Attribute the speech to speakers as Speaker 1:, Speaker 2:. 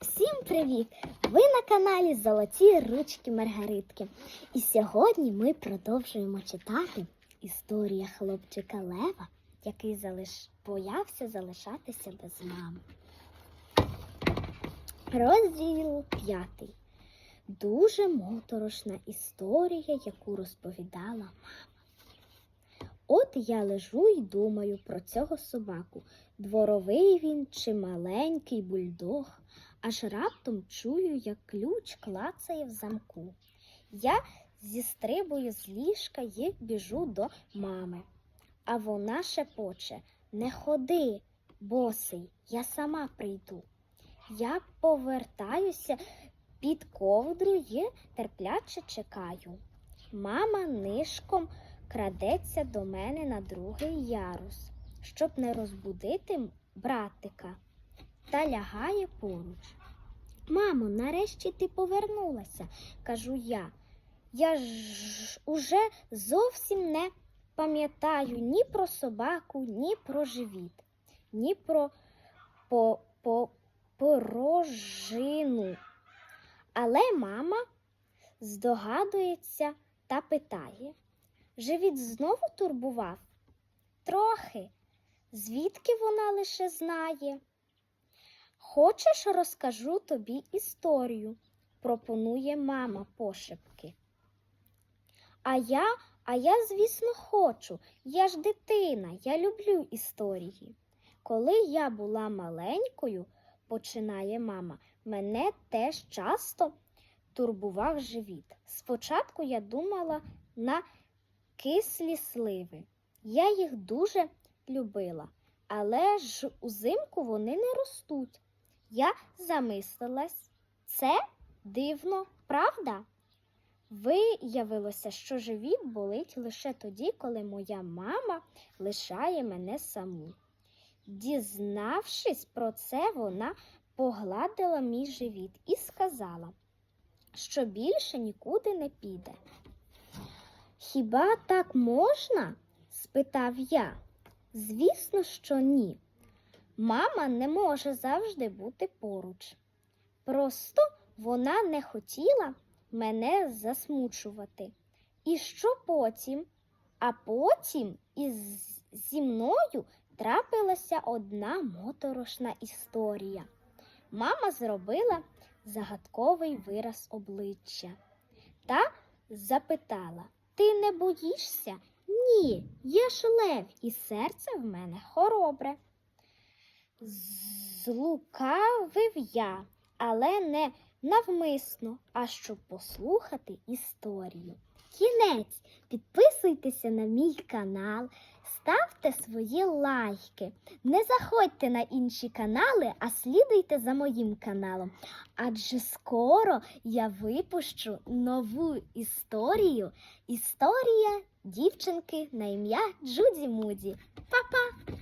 Speaker 1: Всім привіт! Ви на каналі Золоті Ручки Маргаритки. І сьогодні ми продовжуємо читати історія хлопчика Лева, який залиш... боявся залишатися без мами. Розділ п'ятий. Дуже моторошна історія, яку розповідала мама. От я лежу і думаю про цього собаку. Дворовий він чи маленький бульдог, аж раптом чую, як ключ клацає в замку. Я зістрибую з ліжка і біжу до мами. А вона шепоче Не ходи, босий, я сама прийду. Я повертаюся під ковдру і терпляче чекаю. Мама нишком крадеться до мене на другий ярус, щоб не розбудити братика, та лягає поруч. Мамо, нарешті ти повернулася, кажу я. Я ж уже зовсім не пам'ятаю ні про собаку, ні про живіт, ні про по, по, порожину. Але мама здогадується та питає. Живіт знову турбував? Трохи. Звідки вона лише знає? Хочеш, розкажу тобі історію, пропонує мама пошепки. А я, а я, звісно, хочу. Я ж дитина, я люблю історії. Коли я була маленькою, починає мама, мене теж часто турбував живіт. Спочатку я думала на кислі сливи. Я їх дуже любила, але ж узимку вони не ростуть. Я замислилась, це дивно, правда? Виявилося, що живіт болить лише тоді, коли моя мама лишає мене саму. Дізнавшись про це, вона погладила мій живіт і сказала, що більше нікуди не піде. Хіба так можна? спитав я. Звісно, що ні. Мама не може завжди бути поруч. Просто вона не хотіла мене засмучувати. І що потім? А потім із зі мною трапилася одна моторошна історія. Мама зробила загадковий вираз обличчя та запитала: Ти не боїшся? Ні, я ж лев, і серце в мене хоробре. Злукавив я, але не навмисно, а щоб послухати історію. Кінець, підписуйтеся на мій канал, ставте свої лайки. Не заходьте на інші канали, а слідуйте за моїм каналом. Адже скоро я випущу нову історію. Історія дівчинки на ім'я Джуді Муді. Па-па!